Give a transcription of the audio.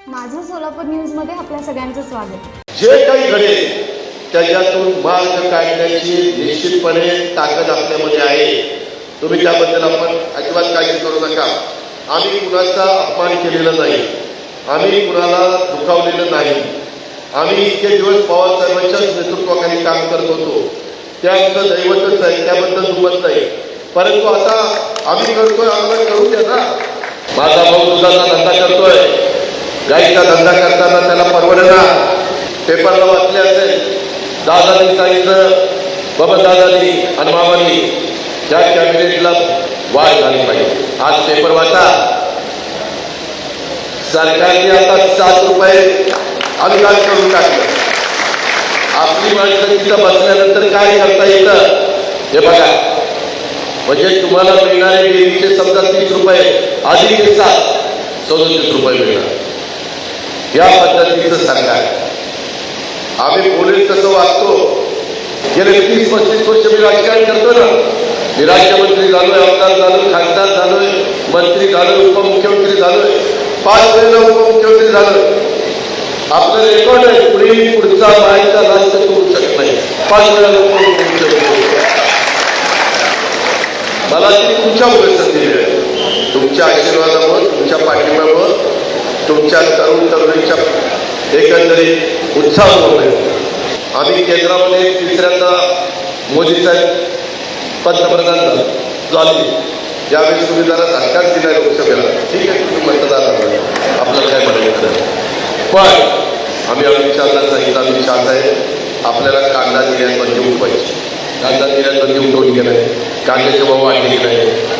सोलापूर न्यूजमध्ये आपल्या सगळ्यांचं स्वागत. जे काही घडेल त्याच्यातून मार्ग काढण्याची निश्चितपणे ताकद आपल्यामध्ये आहे. तुम्ही त्याबद्दल आपण अजिबात काळजी करू नका. आम्ही कुणाचा अपमान केलेला नाही. आम्ही कुणाला दुखावलेलं नाही. आम्ही इतके दिवस पवार साहेबांच्याच नेतृत्वाखाली काम करत होतो. ते आमचं दैवतच आहे त्याबद्दल दुमत नाही. परंतु आता आम्ही करतोय आम्हाला करू द्या ना. माझा भाऊ तुझा गाईचा धंदा करताना त्याला परवडणार पेपरला वाचले असेल. दादानी सांगितलं बाबा दादानी आणि मामानी त्या कॅबिनेटला वाढ झाली पाहिजे. आज पेपर वाचा. सरकारने आता सात रुपये अनुदान करून टाकलं. आपली माणसं तिथं बसल्यानंतर काय करता येतं हे बघा. म्हणजे तुम्हाला मिळणारे डेलीचे समजा तीस रुपये अधिक सात चौतीस रुपये मिळणार. या पद्धतीचं सरकार आम्ही पोलीस कसं वागतो? गेले तीस पस्तीस वर्ष मी राजकारण करतो ना. मी राज्यमंत्री झालोय आमदार झालोय खासदार झालोय मंत्री झालोय उपमुख्यमंत्री झालोय. पाच वेळेला उपमुख्यमंत्री झालोय. आपलं रेकॉर्ड आहे पुढे पुढचा मायचा राज्य करू शकत नाही. पाच वेळेला उपमुख्यमंत्री मला ती तुमच्यामुळे संधी मिळेल तुमच्या आशीर्वादामुळे तुमच्या पाठिंब्यामुळे तुमच्या तरुण तरुणीच्या एकंदरीत उत्साह होतोय आम्ही केंद्रामध्ये तिसऱ्यांदा मोदी साहेब पंतप्रधान झाले. झाले यावेळी तुम्ही जरा धक्काच दिला लोकसभेला ठीक आहे तुम्ही मतदार आहात. आपल्याला काय म्हणायचं पण आम्ही अमित शहाना सांगितलं अमित शहा साहेब आपल्याला कांदा निर्यात बंदी उठवायची कांदा निर्यात बंदी उठवली की नाही कांद्याचे भाव वाढले नाही